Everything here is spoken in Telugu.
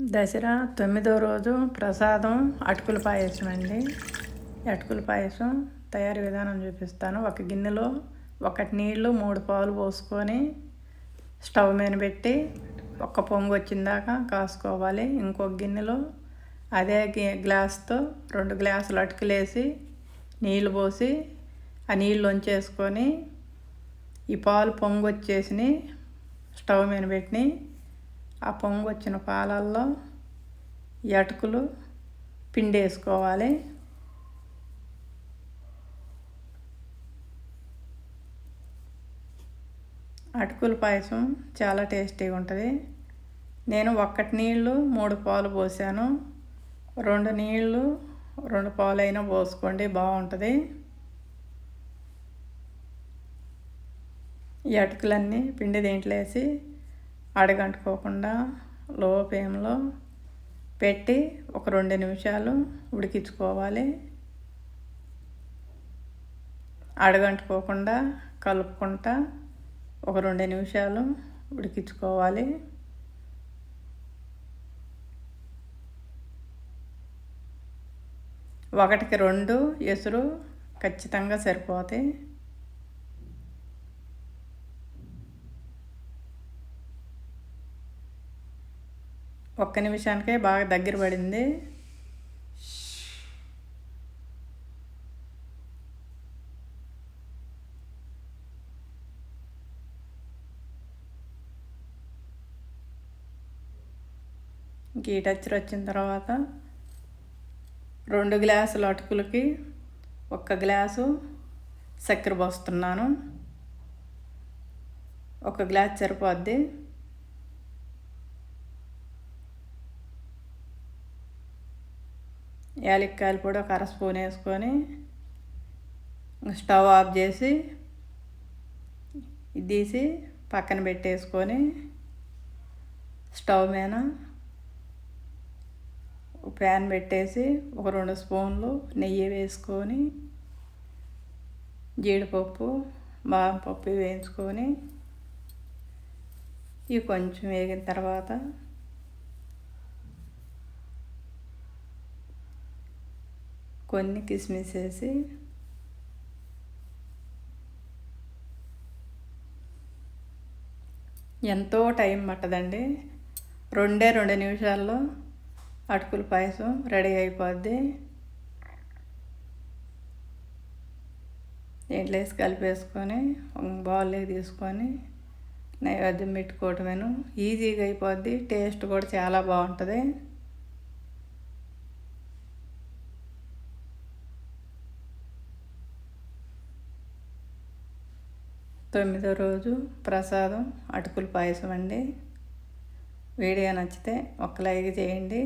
దసరా తొమ్మిదో రోజు ప్రసాదం అటుకుల పాయసం అండి. అటుకుల పాయసం తయారీ విధానం చూపిస్తాను. ఒక గిన్నెలో ఒకటి నీళ్ళు మూడు పాలు పోసుకొని స్టవ్ మీద పెట్టి ఒక్క పొంగు వచ్చిందాక కాసుకోవాలి. ఇంకొక గిన్నెలో అదే గ్లాస్తో రెండు గ్లాసులు అటుకులేసి నీళ్ళు పోసి ఆ నీళ్ళు వంచేసుకొని ఈ పాలు పొంగు వచ్చేసి స్టవ్ మీద పెట్టి ఆ పొంగు వచ్చిన పాలల్లో ఎటుకులు అటుకులు పిండి వేసుకోవాలి అటుకుల పాయసం చాలా టేస్టీగా ఉంటుంది. నేను ఒక్కటి నీళ్ళు మూడు పాలు పోసాను. రెండు నీళ్ళు రెండు పాలు అయినా పోసుకోండి బాగుంటుంది. ఈ అటుకులన్నీ పిండి దేంట్లో వేసి అడగంటుకోకుండా లో ఫ్లేమ్లో పెట్టి ఒక రెండు నిమిషాలు ఉడికించుకోవాలి. అడగంటుకోకుండా కలుపుకుంటా ఒక రెండు నిమిషాలు ఉడికించుకోవాలి. ఒకటికి రెండు ఎసురు ఖచ్చితంగా సరిపోతాయి. ఒక్క నిమిషానికే బాగా దగ్గర పడింది. గీ టచ్చర్ వచ్చిన తర్వాత రెండు గ్లాసుల అటుకులకి ఒక్క గ్లాసు చక్కెర పోస్తున్నాను. ఒక గ్లాస్ సరిపోద్ది. యాలక్కాయలు కూడా ఒక అర స్పూన్ వేసుకొని స్టవ్ ఆఫ్ చేసి ఇది తీసి పక్కన పెట్టేసుకొని స్టవ్ మీద ప్యాన్ పెట్టేసి ఒక రెండు స్పూన్లు నెయ్యి వేసుకొని జీడిపప్పు బాదం పప్పు వేయించుకొని ఇవి కొంచెం వేగిన తర్వాత కొన్ని కిస్మిస్ వేసి ఎంతో టైం పట్టదండి. రెండే రెండు నిమిషాల్లో అటుకుల పాయసం రెడీ అయిపోద్ది. దీంట్లో వేసి కలిపేసుకొని బౌల్లో తీసుకొని నైవేద్యం పెట్టుకోవటమేను. ఈజీగా అయిపోద్ది. టేస్ట్ కూడా చాలా బాగుంటుంది. తొమ్మిదో రోజు ప్రసాదం అటుకులు పాయసం అండి. వీడియో నచ్చితే ఒక లైక్ చేయండి.